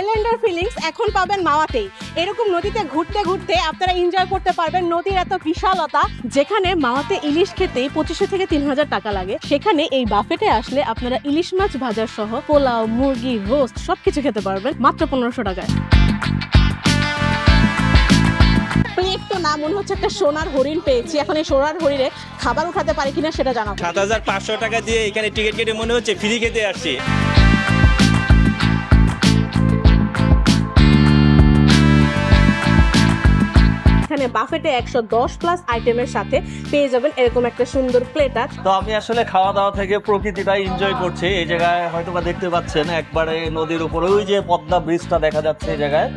Highlander feelings এখন পাবেন মাওয়াতেই। এরকম নদীতে ঘুরতে ঘুরতে আপনারা এনজয় করতে পারবেন নদীর এত বিশালতা, যেখানে মাওয়াতে ইলিশ খেতেই পঁচিশশো থেকে তিন হাজার টাকা লাগে। সেখানে এই বাফেটে আসলে আপনারা ইলিশ মাছ ভাজার সহ পোলাও, মুরগি রোস্ট সবকিছু খেতে পারবেন মাত্র পনেরোশো টাকায়। না, মনে হচ্ছে একটা সোনার হরিণ পেয়েছি। এখন এই সোনার হরিণে খাবার উঠাতে পারি কিনা সেটা জানাব। সাত হাজার পাঁচশো টাকা দিয়ে এখানে টিকিট কেটে মনে হচ্ছে ফ্রি খেতে আসছি। এখানে বাফেটে একশো দশ প্লাস আইটেমের সাথে পেয়ে যাবেন এরকম একটা সুন্দর প্লেট প্লেটার তো আমি আসলে খাওয়া দাওয়া থেকে প্রকৃতিটাই এনজয় করছি। এই জায়গায় হয়তো দেখতে পাচ্ছেন, একবারে নদীর উপরে, ওই যে পদ্মা ব্রিজটা দেখা যাচ্ছে এই জায়গায়।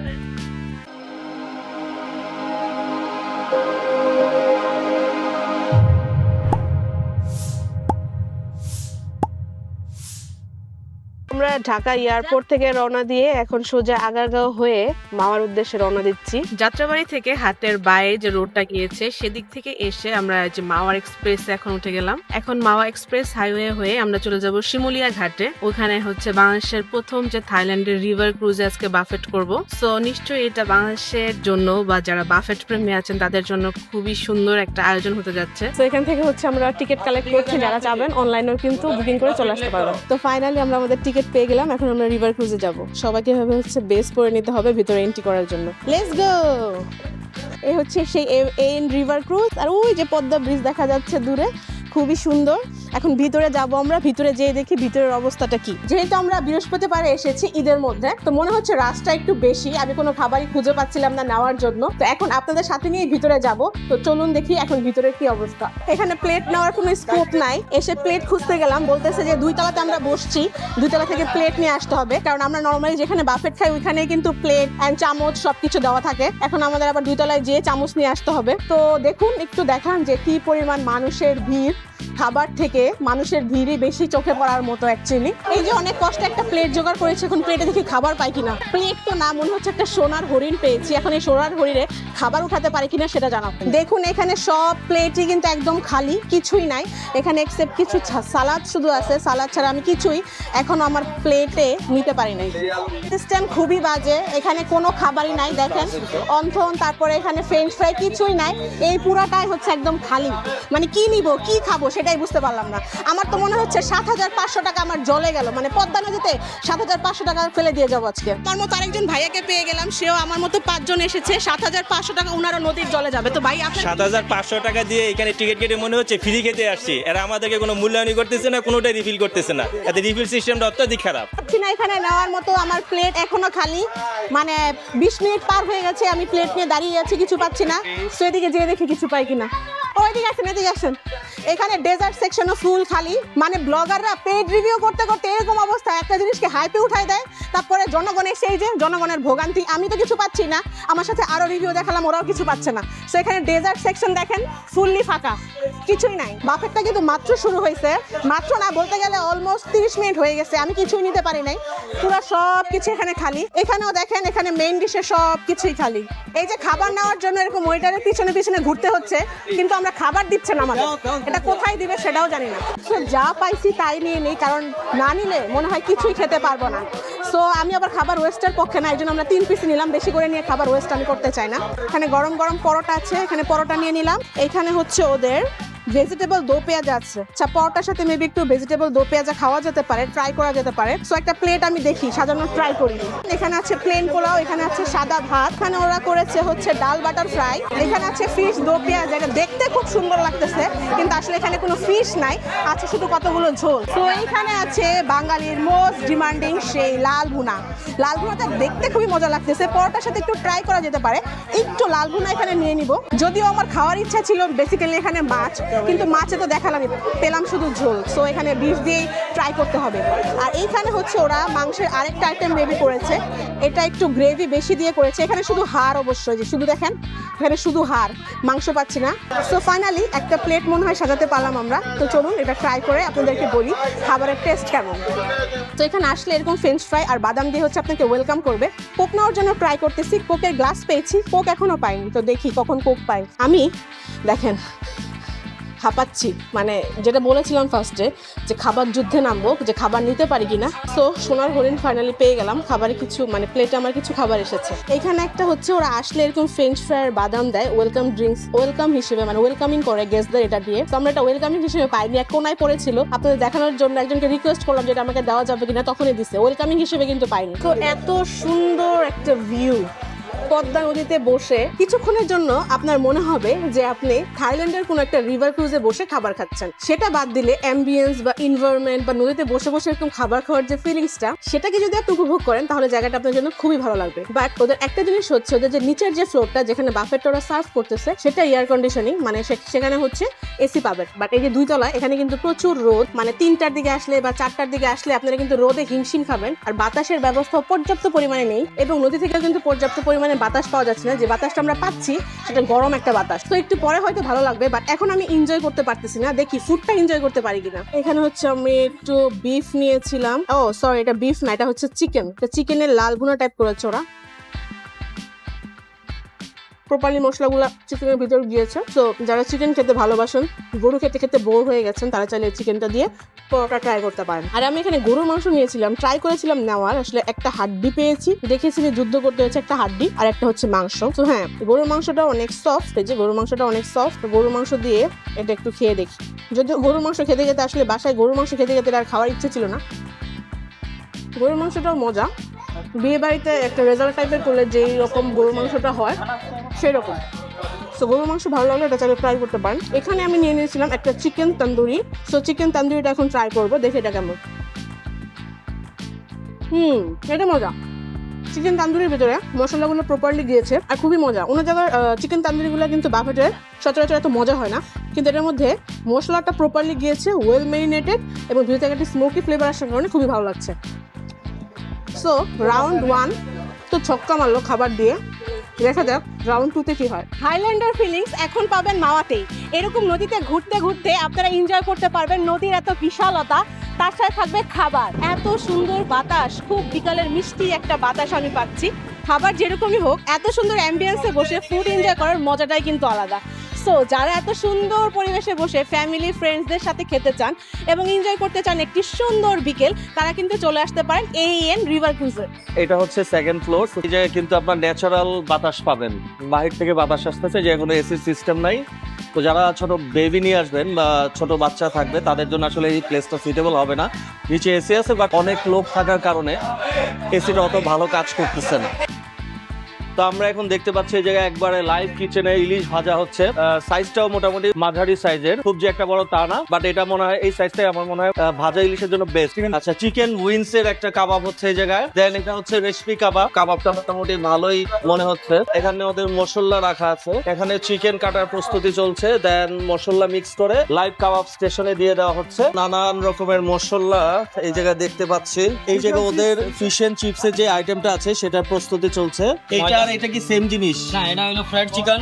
আমরা ঢাকা এয়ারপোর্ট থেকে রওনা দিয়ে এখন সোজা আগারগাঁও হয়ে মামার উদ্দেশ্যে রওনা দিচ্ছি। যাত্রাবাড়ি থেকে হাতের বাইরে যে রোডটা গিয়েছে সেদিক থেকে এসে আমরা যে মাওয়ার এক্সপ্রেস এখন উঠে গেলাম। এখন মাওয়া এক্সপ্রেস হাইওয়ে হয়ে আমরা চলে যাব শিমুলিয়া ঘাটে। ওখানে হচ্ছে বাংলাদেশের প্রথম যে থাইল্যান্ডের রিভার ক্রুজে আজকে বাফেট করব। সো নিশ্চয়ই এটা বাংলাদেশের জন্য বা যারা বাফেট প্রেমী আছেন তাদের জন্য খুবই সুন্দর একটা আয়োজন হতে যাচ্ছে। তো এখান থেকে হচ্ছে আমরা টিকিট কালেক্ট করছি। যারা যাবেন অনলাইনেও কিন্তু বুকিং করে চলে আসতে পারবেন। তো ফাইনালি আমরা আমাদের টিকিট পেয়ে গেলাম, এখন আমরা রিভার ক্রুজে যাব। সবাইকে ভাবে হচ্ছে বেস পরে নিতে হবে ভিতরে এন্ট্রি করার জন্য। লেটস গো এই হচ্ছে সেই এন রিভার ক্রুজ আর ওই যে পদ্মা ব্রিজ দেখা যাচ্ছে দূরে, খুবই সুন্দর। এখন ভিতরে যাব আমরা, ভিতরে যেয়ে দেখি ভিতরের অবস্থাটা কি। যেহেতু আমরা বৃহস্পতিবারে এসেছি ঈদের মধ্যে, তো মনে হচ্ছে রাস্তা একটু বেশি, আমি কোনো খাবারই খুঁজে পাচ্ছিলাম না নেওয়ার জন্য। তো এখন আপনাদের সাথে নিয়ে ভিতরে যাব, তো চলুন দেখি এখন ভিতরে কি অবস্থা। এখানে প্লেট নেওয়ার কোনো স্কোপ নাই, এসে প্লেট খুঁজতে গেলাম, বলতেছে যে দুই তলাতে আমরা বসছি, দুই তলা থেকে প্লেট নিয়ে আসতে হবে, কারণ আমরা নর্মালি যেখানে বাফেট খাই ওইখানে কিন্তু প্লেট অ্যান্ড চামচ সবকিছু দেওয়া থাকে। এখন আমাদের আবার দুই তলায় যেয়ে চামচ নিয়ে আসতে হবে। তো দেখুন, একটু দেখান যে কি পরিমাণ মানুষের ভিড়, খাবার থেকে মানুষের ভিড়ই বেশি চোখে পড়ার মতো অ্যাকচুয়ালি এই যে অনেক কষ্টে একটা প্লেট জোগাড় করেছে, এখন প্লেটে দেখি খাবার পাই কিনা। প্লেট তো না, মনে হচ্ছে একটা সোনার হরিণ পেয়েছি। এখন এই সোনার হরিণে খাবার উঠাতে পারি কিনা সেটা জানাব দেখুন, এখানে সব প্লেটই কিন্তু একদম খালি, কিছুই নাই। এখানে এক্সেপ্ট কিছু সালাদ শুধু আছে। সালাদ ছাড়া আমি কিছুই এখন আমার প্লেটে নিতে পারি নাই। সিস্টেম খুবই বাজে, এখানে কোনো খাবারই নাই, দেখেন। অন্থন, তারপরে এখানে ফ্রেঞ্চ ফ্রাই কিছুই নাই। এই পুরাটাই হচ্ছে একদম খালি। মানে কি নিব, কি খাব সেটাই বুঝতে পারলাম আমার। তো মনে হচ্ছে সাত হাজার পাঁচশো টাকা আমার জলে গেল। মানে পদ্মা নদীতে সাত হাজার পাঁচশো টাকা ফেলে দিয়ে যাব আজকে। আমার মতো আরেকজন ভাইয়াকে পেয়ে গেলাম। সেও আমার মতো পাঁচজন এসেছে। সাত হাজার পাঁচশো টাকা ওনারও নদীর জলে যাবে। তো ভাই সাত হাজার পাঁচশো টাকা দিয়ে এখানে টিকিট কেটে মনে হচ্ছে ফ্রি খেতে আসছি। এরা আমাদেরকে কোনো মূল্যায়নই করতেছে না কোনোটাই রিফিল করতেছে না। এতে রিফিল সিস্টেমটা অত্যাধিক খারাপ। না এখানে নেওয়ার মতো আমার প্লেট এখনও খালি। মানে বিশ মিনিট পার হয়ে গেছে। আমি প্লেট নিয়ে দাঁড়িয়ে আছি কিছু পাচ্ছি না। সো এদিকে যেয়ে দেখি কিছু পাই কিনা। ও, এদিকে আসেন এদিকে আসেন। এখানে ডেজার্ট সেকশনও ফুল খালি। মানে ব্লগাররা পেড রিভিউ করতে করতে এরকম অবস্থা। একটা জিনিসকে হাইপে উঠাই দেয়, তারপরে জনগণের সেই যে জনগণের ভোগান্তি, আমি তো কিছু পাচ্ছি না। আমার সাথে আরও রিভিউ দেখালাম, ওরাও কিছু পাচ্ছে না। এখানে ডেজার্ট সেকশন দেখেন ফুললি ফাঁকা, কিছুই নাই। বাফেটটা কিন্তু মাত্র শুরু হয়েছে। মাত্র না, বলতে গেলে অলমোস্ট তিরিশ মিনিট হয়ে গেছে। আমি কিছুই নিতে পারি নাই। পুরো সব কিছু এখানে খালি। এখানেও দেখেন, এখানে মেইন ডিশে সব কিছুই খালি। এই যে খাবার নেওয়ার জন্য এরকম ওয়েটারের পিছনে পিছনে ঘুরতে হচ্ছে, কিন্তু আমরা খাবার দিচ্ছে না আমাদের। এটা কোথায় দিবে সেটাও জানি না। যা পাইছি তাই নিয়ে নিই, কারণ না নিলে মনে হয় কিছুই খেতে পারব না। সো আমি আবার খাবার ওয়েস্টের পক্ষে না, এই জন্য আমরা তিন পিস নিলাম। বেশি করে নিয়ে খাবার ওয়েস্ট আমি করতে চাই না। এখানে গরম গরম পরোটা আছে, এখানে পরোটা নিয়ে নিলাম। এখানে হচ্ছে ওদের ভেজিটেবল দো পেঁয়াজ আছে। আচ্ছা পরোটার সাথে মেবি একটু ভেজিটেবল দো পেঁয়াজা খাওয়া যেতে পারে ট্রাই করা যেতে পারে। সো একটা প্লেট আমি দেখি, সাজানোর ট্রাই করি। এখানে আছে প্লেন পোলাও, এখানে আছে সাদা ভাত। এখানে ওরা করেছে হচ্ছে ডাল বাটার ফ্রাই এখানে আছে ফিশ দো পেঁয়াজ। এটা দেখতে খুব সুন্দর লাগতেছে, কিন্তু আসলে এখানে কোনো ফিশ নাই। আছে শুধু কতগুলো ঝোল। তো এইখানে আছে বাঙালির মোস্ট ডিমান্ডিং সেই লাল ভুনা। লাল ভুনাটা দেখতে খুবই মজা লাগতেছে। পরোটার সাথে একটু ট্রাই করা যেতে পারে। একটু লাল ভুনা এখানে নিয়ে নিব। যদিও আমার খাওয়ার ইচ্ছা ছিল বেসিক্যালি এখানে মাছ। কিন্তু মাছে তো দেখালাম, পেলাম শুধু ঝোল। সো এখানে বিফ দিয়েই ট্রাই করতে হবে। আর এইখানে হচ্ছে ওরা মাংসের আরেকটা আইটেম বেবি করেছে। এটা একটু গ্রেভি বেশি দিয়ে করেছে। এখানে শুধু হাড় অবশ্যই, যে শুধু দেখেন, এখানে শুধু হাড়, মাংস পাচ্ছি না। সো ফাইনালি একটা প্লেট মনে হয় সাজাতে পারলাম আমরা। তো চলুন, এটা ট্রাই করে আপনাদেরকে বলি, খাবারের টেস্ট কেমন। তো এখানে আসলে এরকম ফ্রেঞ্চ ফ্রাই আর বাদাম দিয়ে হচ্ছে আপনাকে ওয়েলকাম করবে। কোক নেওয়ার জন্য ট্রাই করতেছি। কোকের গ্লাস পেয়েছি। কোক এখনও পাইনি। তো দেখি কখন কোক পাই। আমি, দেখেন হাঁপাচ্ছি মানে যেটা বলেছিলাম ফার্স্টে যে খাবার যুদ্ধে নামবো, যে খাবার নিতে পারি কি না তো সোনার হরিণ ফাইনালি পেয়ে গেলাম। খাবারে কিছু মানে প্লেটে আমার কিছু খাবার এসেছে। এখানে একটা হচ্ছে, ওরা আসলে এরকম ফ্রেঞ্চ ফ্রাই বাদাম দেয় ওয়েলকাম ড্রিঙ্কস ওয়েলকাম হিসেবে মানে ওয়েলকামিং করে গেস্টদের এটা দিয়ে। তো আমরা এটা ওয়েলকামিং হিসেবে পাইনি এক কোনায় পড়েছিল। আপনাদের দেখানোর জন্য একজনকে রিকোয়েস্ট করলাম যেটা আমাকে দেওয়া যাবে কিনা, তখনই দিছে। ওয়েলকামিং হিসেবে কিন্তু পাইনি। তো এত সুন্দর একটা ভিউ পদ্মা নদীতে বসে কিছুক্ষণের জন্য আপনার মনে হবে যে আপনি থাইল্যান্ডের কোনো একটা রিভার ক্রুজে বসে খাবার খাচ্ছেন। সেটা বাদ দিলে অ্যাম্বিয়েন্স বা এনভায়রনমেন্ট বা নদীতে বসে বসে এরকম খাবার খাওয়ার যে ফিলিংসটা সেটাকে যদি আপনি উপভোগ করেন, তাহলে জায়গাটা আপনার জন্য খুবই ভালো লাগবে। বাট ওদের একটা জিনিস হচ্ছে ওদের যে নিচের যে ফ্লোরটা যেখানে বাফেটটা ওরা সার্ভ করতেছে, সেটা এয়ার কন্ডিশনিং মানে সেখানে হচ্ছে এসি পাবেন বাট এই যে দুই তলা এখানে কিন্তু প্রচুর রোদ মানে তিনটার দিকে আসলে বা চারটার দিকে আসলে আপনারা কিন্তু রোদে হিমশিম খাবেন। আর বাতাসের ব্যবস্থা পর্যাপ্ত পরিমাণে নেই এবং নদী থেকে কিন্তু পর্যাপ্ত পরিমাণে বাতাস পাওয়া যাচ্ছে না, যে বাতাসটা আমরা পাচ্ছি সেটা গরম একটা বাতাস। তো একটু পরে হয়তো ভালো লাগবে বাট এখন আমি এনজয় করতে পারতেছি না। দেখি ফুডটা এনজয় করতে পারি কিনা। এখানে হচ্ছে আমি একটু বিফ নিয়েছিলাম। ও সরি এটা বিফ না, এটা হচ্ছে চিকেন চিকেনের লাল ভুনা টাইপ করেছে ওরা। প্রপারলি মশলাগুলো চিকেনের ভিতর গিয়েছে তো যারা চিকেন খেতে ভালোবাসেন, গরু খেতে খেতে বোর হয়ে গেছেন, তারা চাইলে চিকেনটা দিয়ে পরোটা ট্রাই করতে পারেন। আর আমি এখানে গরুর মাংস নিয়েছিলাম ট্রাই করেছিলাম নেওয়ার, আসলে একটা হাড্ডি পেয়েছি। দেখেছি যে যুদ্ধ করতে হয়েছে একটা হাড্ডি, আর একটা হচ্ছে মাংস। তো হ্যাঁ গরুর মাংসটা অনেক সফট এই যে গরুর মাংসটা অনেক সফট গরুর মাংস দিয়ে এটা একটু খেয়ে দেখি। যদিও গরুর মাংস খেতে খেতে আসলে বাসায় গরুর মাংস খেতে খেতে আর খাওয়ার ইচ্ছে ছিল না। গরুর মাংসটাও মজা। বিয়ে বাড়িতে একটা রেজাল্ট টাইপের করলে যেই রকম গরুর মাংসটা হয় সেই রকম সো গরুর মাংস ভালো লাগলে এটা চাইলে ট্রাই করতে পারেন। এখানে আমি নিয়ে নিয়েছিলাম একটা চিকেন তন্দুরি সো চিকেন তন্দুরিটা এখন ট্রাই করব, দেখে এটা কেমন। হুম, এটা মজা। চিকেন তান্দুরির ভিতরে মশলাগুলো প্রপারলি দিয়েছে, আর খুবই মজা। অন্য জায়গার চিকেন তান্দুরিগুলো কিন্তু বাফেটের সচরাচর এত মজা হয় না। কিন্তু এটার মধ্যে মশলাটা প্রপারলি গিয়েছে ওয়েল মেরিনেটেড এবং ভিতরে থেকে একটা স্মোকি ফ্লেভার আসার কারণে খুবই ভালো লাগছে। সো রাউন্ড ওয়ান তো ছক্কা মারলো খাবার দিয়ে। দেখা যাক রাউন্ড টুতে কি হয়। হাইল্যান্ডার ফিলিংস এখন পাবেন মাওয়াতেই। এরকম নদীতে ঘুরতে ঘুরতে আপনারা এনজয় করতে পারবেন, নদীর এত বিশালতা, তার সাথে থাকবে খাবার। এত সুন্দর বাতাস, খুব বিকালের মিষ্টি একটা বাতাস আমি পাচ্ছি। খাবার যেরকমই হোক, এত সুন্দর অ্যাম্বিয়েন্সে বসে ফুড এনজয় করার মজাটাই কিন্তু আলাদা। সো যারা এত সুন্দর পরিবেশে বসে ফ্যামিলি ফ্রেন্ডসদের সাথে খেতে চান এবং এনজয় করতে চান একটি সুন্দর বিকেল, তারা কিন্তু চলে আসতে পারেন এই এন রিভার ক্রুজে এটা হচ্ছে সেকেন্ড ফ্লোর এই জায়গায় কিন্তু আপনার ন্যাচারাল বাতাস পাবেন। বাহির থেকে বাতাস আসতেছে, যে কোনো এসি সিস্টেম নাই। তো যারা ছোট বেবি নিয়ে আসবেন বা ছোট বাচ্চা থাকবে, তাদের জন্য আসলে এই প্লেসটা সুইটেবল হবে না। নিচে এসি আছে বাট অনেক লোক থাকার কারণে এসিটা অত ভালো কাজ করতেছে না। তো আমরা এখন দেখতে পাচ্ছি এই জায়গায় একবারে লাইভ কিচেনে ইলিশ ভাজা হচ্ছে। সাইজটাও মোটামুটি মাঝারি সাইজের খুব যে একটা বড় তা না বাট এটা মনে হয় এই সাইজটাই আমার মনে হয় ভাজা ইলিশের জন্য বেস্ট আচ্ছা চিকেন উইংস এর একটা কাবাব হচ্ছে এই জায়গায়। দেন এটা হচ্ছে রেসিপি কাবাব। কাবাবটা মোটামুটি ভালোই মনে হচ্ছে। এখানে ওদের মশলা রাখা আছে। এখানে চিকেন কাটার প্রস্তুতি চলছে। দেন মশলা মিক্স করে লাইভ কাবাব স্টেশনে দিয়ে দেওয়া হচ্ছে। নানান রকমের মশলা এই জায়গায় দেখতে পাচ্ছি। এই জায়গায় ওদের ফিশ এন্ড চিপস এর যে আইটেমটা আছে সেটার প্রস্তুতি চলছে। এটা আর এটা কি সেম জিনিস? না এটা হলো ফ্রাইড চিকেন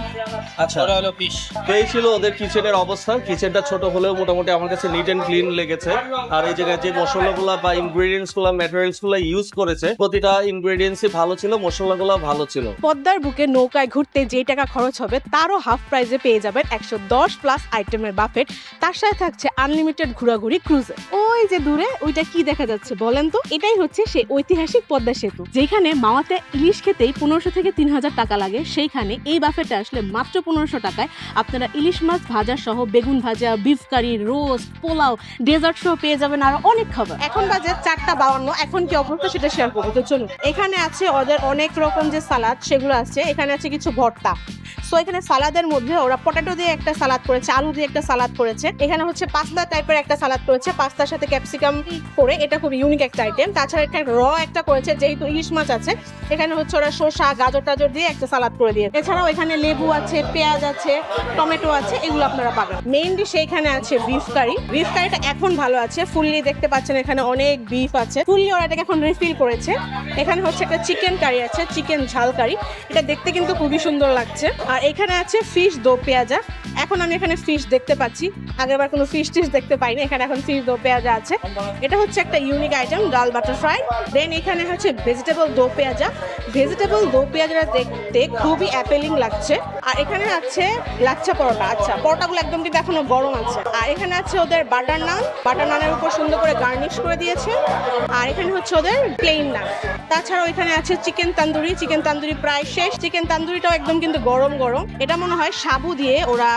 আচ্ছা। ওটা হলো ফিশ তো এই ছিল ওদের কিচেনের অবস্থা। কিচেনটা ছোট হলেও মোটামুটি আমার কাছে নিট এন্ড ক্লিন লেগেছে। আর এই জায়গায় যে মশলাগুলো বা ইনগ্রেডিয়েন্টসগুলো ম্যাটেরিয়ালসগুলো ইউজ করেছে প্রতিটা ইনগ্রেডিয়েন্টসই ভালো ছিল মশলাগুলো ভালো ছিল। পদ্মার বুকে নৌকায় ঘুরতে যেই টাকা খরচ হবে তারও হাফ প্রাইজে পেয়ে যাবেন একশো দশ প্লাস আইটেমের বাফেট তার সাথে থাকছে আনলিমিটেড ঘোরাঘুরি ক্রুজে ওই যে দূরে, ওইটা কি দেখা যাচ্ছে বলেন তো? এটাই হচ্ছে সেই ঐতিহাসিক পদ্মা সেতু। যেখানে মাওয়াতে ইলিশ খেতেই পনেরোশো থেকে তিন হাজার টাকা লাগে। সেইখানে এই বাফেটে আসলে মাত্র পনেরোশো টাকায়। আপনারা ইলিশ মাছ ভাজা সহ, বেগুন ভাজা beef curry roast pulao dessert সহ পেয়ে যাবেন আর অনেক খাবার। এখন বাজে চারটা বাউন্ন। এখন কি অবস্থা সেটা শেয়ার করব। তো চলুন, এখানে আছে ওদের অনেক রকম যে সালাদ, সেগুলো আছে। এখানে আছে কিছু ভর্তা। সো এখানে সালাদের মধ্যে ওরা পটেটো দিয়ে একটা সালাদ করেছে, আলু দিয়ে একটা সালাদ করেছে। এখানে হচ্ছে পাস্তা টাইপের একটা সালাদ করেছে। পাস্তার সাথে ক্যাপসিকাম করে, এটা খুব ইউনিক একটা আইটেম তাছাড়া এখানে র একটা করেছে, যেহেতু ইলিশ মাছ আছে, এখানে হচ্ছে ওরা শসা, গাজর টাজর দিয়ে একটা সালাদ করে দিয়ে এছাড়াও এখানে লেবু আছে, পেঁয়াজ আছে, টমেটো আছে, এগুলো আপনারা পাবেন। মেইনলি সেইখানে আছে বিফ কারি বিফ কারিটা এখন ভালো আছে ফুললি দেখতে পাচ্ছেন এখানে অনেক বিফ আছে। ফুললি ওরা এটাকে এখন রিফিল করেছে। এখানে হচ্ছে একটা চিকেন কারি আছে চিকেন ঝাল কারি এটা দেখতে কিন্তু খুবই সুন্দর লাগছে। আর এখানে আছে ফিশ দো পেঁয়াজা। এখন আমি এখানে ফিশ দেখতে পাচ্ছি। আগেরবার কোনো ফিশ টিশ দেখতে পাইনি, এখানে এখন ফিশ দো পেঁয়াজা আছে। এটা হচ্ছে একটা ইউনিক আইটেম ডাল বাটার ফ্রাই। দেন এখানে হচ্ছে ভেজিটেবল দো পেঁয়াজা। ভেজিটেবল দো পেঁয়াজা দেখতে খুবই অ্যাপেলিং লাগছে। আর এখানে আছে লাচ্ছা পরোটা। আচ্ছা পরোটাগুলো একদম কিন্তু এখনও গরম আছে। আর এখানে আছে ওদের বাটার নান বাটার নানের উপর সুন্দর করে গার্নিশ করে দিয়েছে। আর এখানে হচ্ছে ওদের প্লেন নান তাছাড়াও এখানে আছে চিকেন তান্দুরি চিকেন তান্দুরি প্রায় শেষ। চিকেন তান্দুরিটাও একদম কিন্তু গরম গরম। এটা মনে হয় সাবু দিয়ে ওরা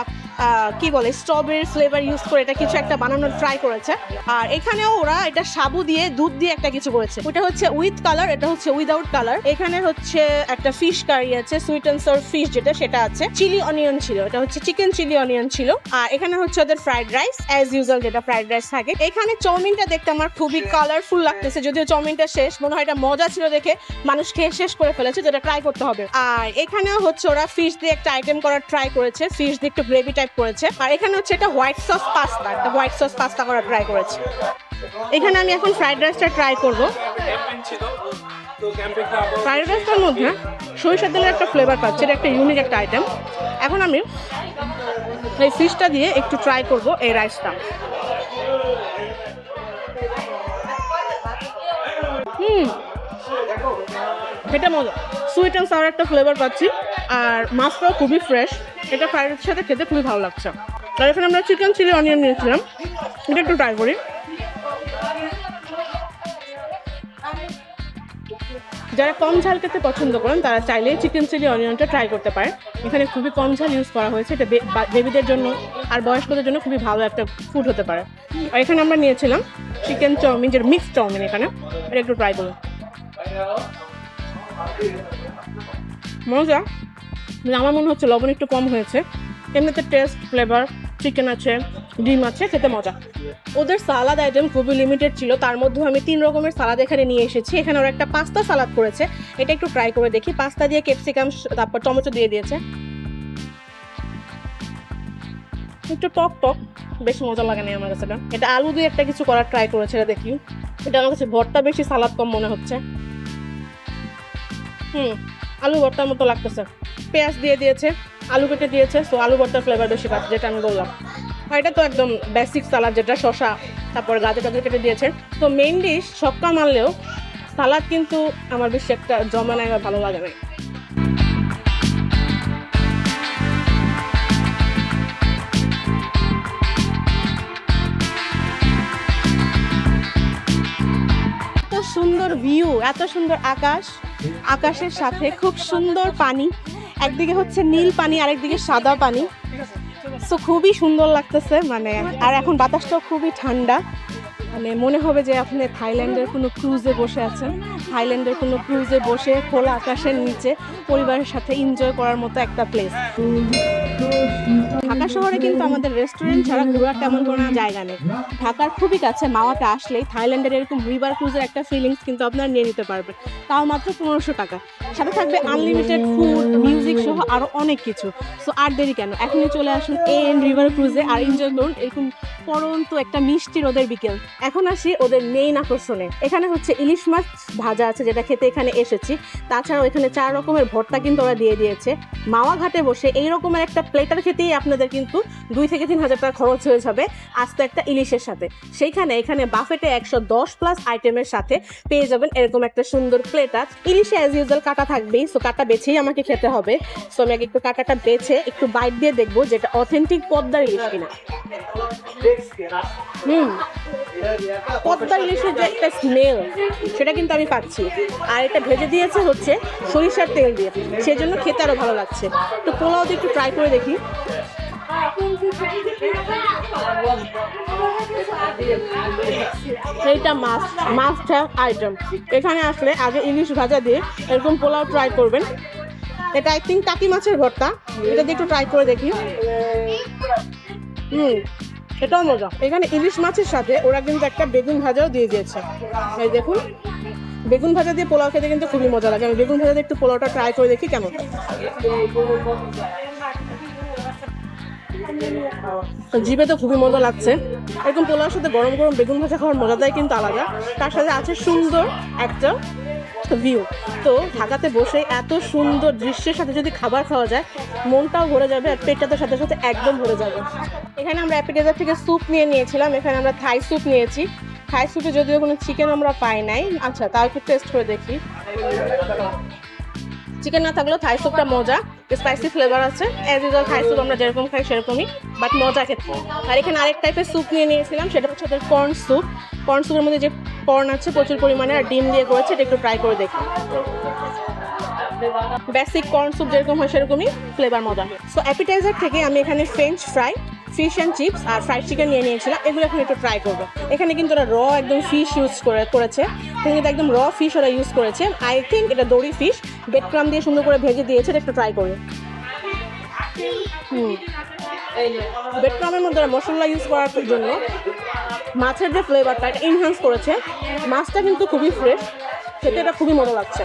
কি বলে স্ট্রবেরি ফ্লেভার ইউজ করে এটা কিছু একটা বানানোর ট্রাই করেছে। আর এখানেও ওরা এটা সাবু দিয়ে, দুধ দিয়ে একটা কিছু করেছে। ওটা হচ্ছে উইথ কালার এটা হচ্ছে উইদাউট কালার এখানে হচ্ছে একটা ফিশ কারি আছে সুইট অ্যান্ড সর ফিশ যেটা, সেটা আছে। চিলি অনিয়ন ছিল, এটা হচ্ছে চিকেন চিলি অনিয়ন ছিল। আর এখানে হচ্ছে ওদের ফ্রাইড রাইস অ্যাজ ইউজুয়াল যেটা ফ্রাইড রাইস থাকে। এখানে চাউমিনটা দেখতে আমার খুবই কালারফুল লাগতেছে, যদিও চাউমিনটা শেষ, মনে হয় এটা মজা ছিল দেখে মানুষ খেয়ে শেষ করে ফেলেছে যেটা ট্রাই করতে হবে। আর এখানেও হচ্ছে ওরা ফিশ দিয়ে একটা আইটেম করার ট্রাই করেছে ফিশ দিয়ে একটু গ্রেভি টাইপ করেছে। আর এখানে হচ্ছে এটা হোয়াইট সস পাস্তা একটা হোয়াইট সস পাস্তা করার ট্রাই করেছে। এখানে আমি এখন ফ্রাইড রাইসটা ট্রাই করব। ফ্রাইড রাইসটার মধ্যে সরিষার তেলের একটা ফ্লেভার পাচ্ছে, এটা একটা ইউনিক একটা আইটেম এখন আমি এই ফিশটা দিয়ে একটু ট্রাই করব এই রাইসটা হুম, এটা মজা। সুইট অ্যান্ড সাওয়ার একটা ফ্লেভার পাচ্ছি। আর মাছটাও খুবই ফ্রেশ এটা ফ্রাইড রাইসের সাথে খেতে খুবই ভালো লাগছে। আর এখানে আমরা চিকেন চিলি অনিয়ন নিয়েছিলাম। এটা একটু ট্রাই করি। যারা কম ঝাল খেতে পছন্দ করেন, তারা চাইলে চিকেন চিলি অনিয়নটা ট্রাই করতে পারে এখানে খুবই কম ঝাল ইউজ করা হয়েছে। এটা বেবিদের জন্য আর বয়স্কদের জন্য খুবই ভালো একটা ফুড হতে পারে। আর এখানে আমরা নিয়েছিলাম চিকেন চাউমিন যেটা মিক্সড চাউমিন এখানে। এটা একটু ট্রাই করুন। মজা? আমার মনে হচ্ছে লবণ একটু কম হয়েছে। এমনিতে টেস্ট ফ্লেভার চিকেন আছে, ডিম আছে, খেতে মজা। ওদের সালাদ আইটেম খুবই লিমিটেড ছিল, তার মধ্যে আমি তিন রকমের সালাদ এখানে নিয়ে এসেছি। এখানে ওরা একটা পাস্তা সালাদ করেছে, এটা একটু ট্রাই করে দেখি। পাস্তা দিয়ে ক্যাপসিকাম তারপর টমেটো দিয়ে দিয়েছে। একটু টক টক, বেশ মজা লাগে না আমার কাছে। এটা। আলু দিয়ে একটা কিছু করার ট্রাই করেছে, এটা দেখি। এটা আমার কাছে ভর্তা বেশি সালাদ কম মনে হচ্ছে। হুম, আলু ভর্তার মতো লাগতেছে। পেঁয়াজ দিয়ে দিয়েছে, আলু কেটে দিয়েছে সো আলু ভর্তার ফ্লেভার বেশি পাচ্ছে, যেটা আমি বললাম। এটা তো একদম বেসিক সালাদ যেটা শশা তারপর গাজর টাজর কেটে দিয়েছে। তো মেইন ডিশ সবকা মানলেও সালাদ কিন্তু আমার বেশি একটা জমা নেয় বা ভালো লাগে না। সুন্দর ভিউ এত সুন্দর আকাশ। আকাশের সাথে খুব সুন্দর পানি। একদিকে হচ্ছে নীল পানি, আরেকদিকে সাদা পানি। সো খুবই সুন্দর লাগতেছে মানে আর এখন বাতাসটাও খুবই ঠান্ডা। মানে মনে হবে যে আপনি থাইল্যান্ডের কোনো ক্রুজে বসে আছেন। থাইল্যান্ডের কোনো ক্রুজে বসে খোলা আকাশের নিচে পরিবারের সাথে এনজয় করার মতো একটা প্লেস ঢাকা শহরে কিন্তু আমাদের রেস্টুরেন্ট ছাড়া ঘোরার তেমন কোনো জায়গা নেই। ঢাকার খুবই কাছে, মাওয়াতে আসলেই থাইল্যান্ডের এরকম রিভার ক্রুজের একটা ফিলিংস কিন্তু আপনারা নিয়ে নিতে পারবেন। তাও মাত্র পনেরোশো টাকা। সাথে থাকবে আনলিমিটেড ফুড মিউজিক সহ আরও অনেক কিছু। সো আর দেরি কেন? এখনই চলে আসুন এ এন রিভার ক্রুজে আর এনজয় করুন এরকম পরন্ত একটা মিষ্টি রোদের বিকেল। এখন আসি ওদের মেইন আকর্ষণে। এখানে হচ্ছে ইলিশ মাছ ভাজা আছে, যেটা খেতে এখানে এসেছি। তাছাড়াও এখানে চার রকমের ভর্তা কিন্তু ওরা দিয়ে দিয়েছে। মাওয়া ঘাটে বসে এই রকমের একটা প্লেটার খেতেই আপনাদের কিন্তু দুই থেকে তিন হাজার টাকা খরচ হয়ে যাবে আস্তে একটা ইলিশের সাথে। সেইখানে, এখানে বাফেটে একশো দশ প্লাস আইটেমের সাথে পেয়ে যাবেন এরকম একটা সুন্দর প্লেটার ইলিশে অ্যাজ ইউজুয়াল কাটা থাকবেই সো কাটা বেছেই আমাকে খেতে হবে। সো আমি আগে একটু কাটাটা বেছে একটু বাইট দিয়ে দেখব যেটা অথেন্টিক পদ্মার ইলিশ কিনা। হুম, পদ্মার ইলিশের যে একটা স্মেল সেটা কিন্তু আমি পাচ্ছি। আর এটা ভেজে দিয়েছে হচ্ছে সরিষার তেল দিয়ে, সেজন্য খেতে আরও ভালো লাগছে। তো পোলাও দিয়ে একটু ট্রাই করে দেখি। এইটা মাছ মাছটা আইটেম এখানে আসলে আগে ইলিশ ভাজা দিয়ে এরকম পোলাও ট্রাই করবেন। এটা আই থিঙ্ক টাকি মাছের ভর্তা। এটা দিয়ে একটু ট্রাই করে দেখি। হুম, এটাও মজা। এখানে ইলিশ মাছের সাথে ওরা কিন্তু একটা বেগুন ভাজাও দিয়ে দিয়েছে। এই দেখুন, বেগুন ভাজা দিয়ে পোলাও খেতে কিন্তু খুবই মজা লাগে। আমি বেগুন ভাজা দিয়ে একটু পোলাওটা ট্রাই করে দেখি কেমন। জিভে তো খুবই মজা লাগছে। এরকম পোলাওর সাথে গরম গরম বেগুন ভাজা খাওয়ার মজাটাই কিন্তু আলাদা। তার সাথে আছে সুন্দর একটা ভিউ তো ঢাকাতে বসে এত সুন্দর দৃশ্যের সাথে যদি খাবার খাওয়া যায়, মনটাও ভরে যাবে আর পেটটা সাথে সাথে একদম ভরে যাবে। এখানে আমরা অ্যাপিটাইজার থেকে স্যুপ নিয়ে নিয়েছিলাম। এখানে আমরা থাই স্যুপ নিয়েছি। থাই স্যুপে যদিও কোনো চিকেন আমরা পাই নাই। আচ্ছা তাও একটু টেস্ট করে দেখি। চিকেন না থাকলেও থাই স্যুপটা মজা। স্পাইসি ফ্লেভার আছে। অ্যাজ ইউজুয়াল থাই স্যুপ আমরা যেরকম খাই সেরকমই বাট মজা খেতে। আর এখানে আরেক টাইপের স্যুপ নিয়ে নিয়েছিলাম, সেটা হচ্ছে ওদের কর্ন স্যুপ কর্ন স্যুপের মধ্যে যে কর্ন আছে, প্রচুর পরিমাণে, আর ডিম দিয়ে করেছে, এটা একটু ট্রাই করে দেখি। বেসিক কর্ন স্যুপ যেরকম হয় সেরকমই ফ্লেভার মজা। সো অ্যাপিটাইজার থেকে আমি এখানে French fry fish and chips R fried chicken নিয়ে নিয়েছিলাম। এগুলো এখন একটু ট্রাই করব। এখানে কিন্তু ওরা র একদম ফিশ ইউজ করে, করেছে। কিন্তু একদম র ফিশ ওরা ইউজ করেছে। আই থিঙ্ক এটা দড়ি ফিশ বেড ক্রাম দিয়ে সুন্দর করে ভেজে দিয়েছে একটু ট্রাই করি হুম। ক্রামের মধ্যে মশলা ইউজ করার জন্য মাছের যে ফ্লেভারটা এটা এনহান্স করেছে। মাছটা কিন্তু খুবই ফ্রেশ খেতে এটা খুবই মজা লাগছে।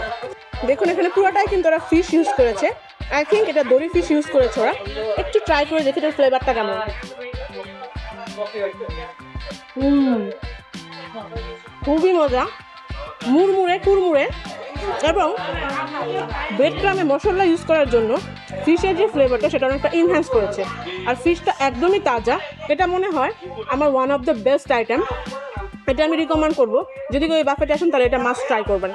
দেখুন, এখানে পুরোটাই কিন্তু ওরা ফিশ ইউজ করেছে। আই থিঙ্ক এটা দড়ি ফিশ ইউজ করেছে ওরা। একটু ট্রাই করে দেখি এটার ফ্লেভারটা কেমন। খুবই মজা। মুড়মুড়ে, কুড়মুড়ে। এবং ব্রেড ক্রামে মশলা ইউজ করার জন্য ফিশের যে ফ্লেভারটা সেটা অনেকটা ইনহ্যান্স করেছে। আর ফিশটা একদমই তাজা। এটা মনে হয় আমার one of the best item এটা আমি রিকমেন্ড করব। যদি কেউ এই বাফেটে আসেন, তাহলে এটা মাস্ট ট্রাই করবেন।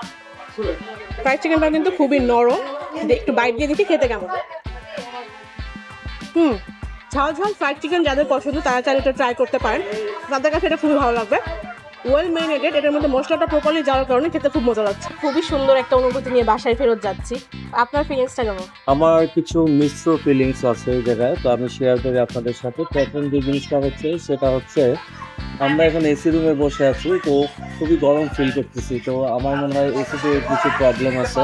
ফ্রাইড চিকেনটা কিন্তু খুবই নরম। একটু বাইট দিয়ে দেখি খেতে কেমন। হুম, ঝাল ঝাল ফ্রাইড চিকেন যাদের পছন্দ, তারা চাইলে এটা ট্রাই করতে পারেন। তাদের কাছে এটা খুবই ভালো লাগবে। ওয়েল মেরিনেটেড এটার মধ্যে মশলাটা প্রপারলি যাওয়ার কারণে খেতে খুব মজা লাগছে। খুবই সুন্দর একটা অনুভূতি নিয়ে বাসায় ফেরত যাচ্ছি। আপনার ফিলিংসটা কেমন? আমার কিছু মিশ্র ফিলিংস আছে এই জায়গায় তো আমি শেয়ার করি আপনাদের সাথে। প্রথম যে জিনিসটা হচ্ছে সেটা হচ্ছে আমরা এখন এসি রুমে বসে আছি তো খুবই গরম ফিল করতেছি। তো আমার মনে হয় এসিতে কিছু প্রবলেম আছে।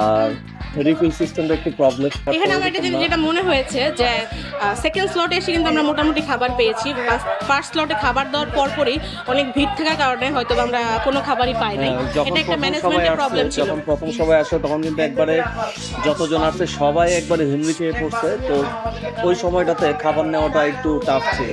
আর রিফিল সিস্টেমটা একটু প্রবলেম এখানে আমার একটা জিনিস যেটা মনে হয়েছে যে সেকেন্ড স্লটে এসে কিন্তু আমরা মোটামুটি খাবার পেয়েছি। ফার্স্ট স্লটে খাবার দেওয়ার পরপরই অনেক ভিড় থাকার কারণে হয়তো আমরা কোনো খাবারই পাই নাই। হ্যাঁ, এটা একটা ম্যানেজমেন্টের প্রবলেম ছিল। যখন প্রথম সবাই আসে তখন কিন্তু একবারে যতজন আসছে সবাই একবারে হিমড়ি খেয়ে পড়ছে। তো ওই সময়টাতে খাবার নেওয়াটা একটু টাফ ছিল।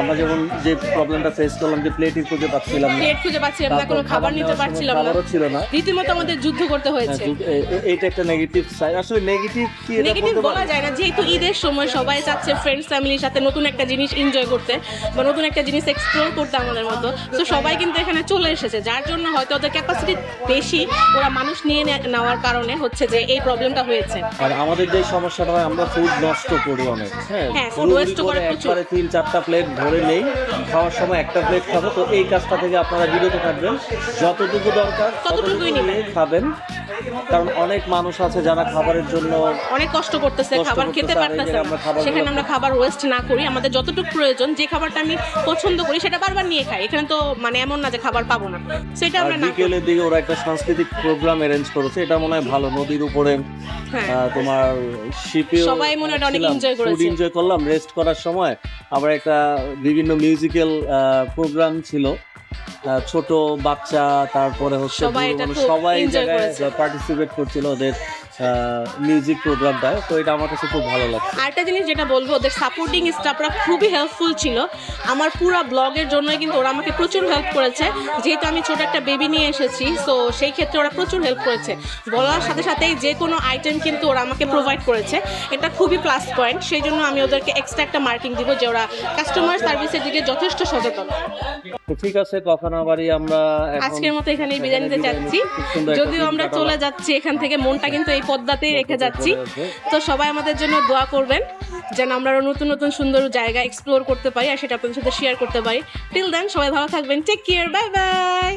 আমরা যেমন যে প্রবলেমটা ফেস করলাম যে প্লেটই খুঁজে পাচ্ছিলাম না প্লেট খুঁজে পাচ্ছিলাম না কোনো খাবার নিতে পারছিলাম না। খাবারও ছিল না। রীতিমতো আমাদের যুদ্ধ করতে হয়েছে। হ্যাঁ, এইটা একটা নেগেটিভ সাইড আসলে নেগেটিভ কি নেগেটিভ বলা যায় না। যেহেতু ঈদের সময় সবাই চাচ্ছে ফ্রেন্ডস ফ্যামিলির সাথে নতুন একটা জিনিস এনজয় করতে বা নতুন একটা জিনিস এক্সপ্লোর করতে আমাদের মতো। তো সবাই কিন্তু এখানে চলে এসেছে যার জন্য হয়তো ওদের ক্যাপাসিটি বেশি ওরা মানুষ নিয়ে নেওয়ার কারণে হচ্ছে যে এই প্রবলেমটা হয়েছে। আর আমাদের যে সমস্যাটা হয় আমরা ফুড নষ্ট করি অনেক। হ্যাঁ হুড়োহুড়ি waste করে প্রচুর। তিন চারটা প্লেট ধরে নেই খাওয়ার সময় একটা প্লেট খাব। তো এই কাজটা থেকে আপনারা বিরত থাকবেন। যতটুকু দরকার ততটুকুই খাবেন। কারণ অনেক মানুষ আছে যারা খাবারের জন্য অনেক কষ্ট করতেছে খাবার খেতে পারতেছে সেখানে আমরা খাবার ওয়েস্ট না করি আমাদের যতটুকু প্রয়োজন যে খাবারটা আমি পছন্দ করি সেটা বারবার নিয়ে খাই। এখানে তো মানে এমন না যে খাবার পাবো না। সেটা আমরা না বিকেলের দিকে ওরা একটা সাংস্কৃতিক প্রোগ্রাম অ্যারেঞ্জ করেছে এটা মনে হয় ভালো নদীর উপরে হ্যাঁ। তোমার শিপে সবাই মনে হয় অনেক enjoy করেছে। এনজয় করলাম রেস্ট করার সময় আবার একটা বিভিন্ন মিউজিক্যাল প্রোগ্রাম ছিল। ছোট বাচ্চা তারপরে হচ্ছে সবাই জায়গায় পার্টিসিপেট করছিল ওদের। মিউজিক প্রোগ্রামটায় তো এটা আমার কাছে খুব ভালো লাগছে। আরেকটা জিনিস যেটা বলব ওদের সাপোর্টিং স্টাফরা খুবই হেল্পফুল ছিল। আমার পুরো ব্লগের জন্য কিন্তু ওরা আমাকে প্রচুর হেল্প করেছে। যেহেতু আমি ছোট একটা বেবি নিয়ে এসেছি তো সেই ক্ষেত্রে ওরা প্রচুর হেল্প করেছে। বলার সাথে সাথেই যে কোনো আইটেম কিন্তু ওরা আমাকে প্রোভাইড করেছে। এটা খুবই প্লাস পয়েন্ট সেই জন্য আমি ওদেরকে এক্সট্রা একটা মার্কিং দিব যে ওরা কাস্টমার সার্ভিসের দিকে যথেষ্ট সচেতন। ঠিক আছে কখনো বাড়ি আমরা আজকের মতো এখানেই বিদায় নিতে চাচ্ছি। যদিও আমরা চলে যাচ্ছি এখান থেকে মনটা কিন্তু এই পদ্মাতেই রেখে যাচ্ছি। তো সবাই আমাদের জন্য দোয়া করবেন যেন আমরা আরও নতুন নতুন সুন্দর জায়গা এক্সপ্লোর করতে পারি আর সেটা আপনাদের সাথে শেয়ার করতে পারি। টিল দেন সবাই ভালো থাকবেন। Take care bye bye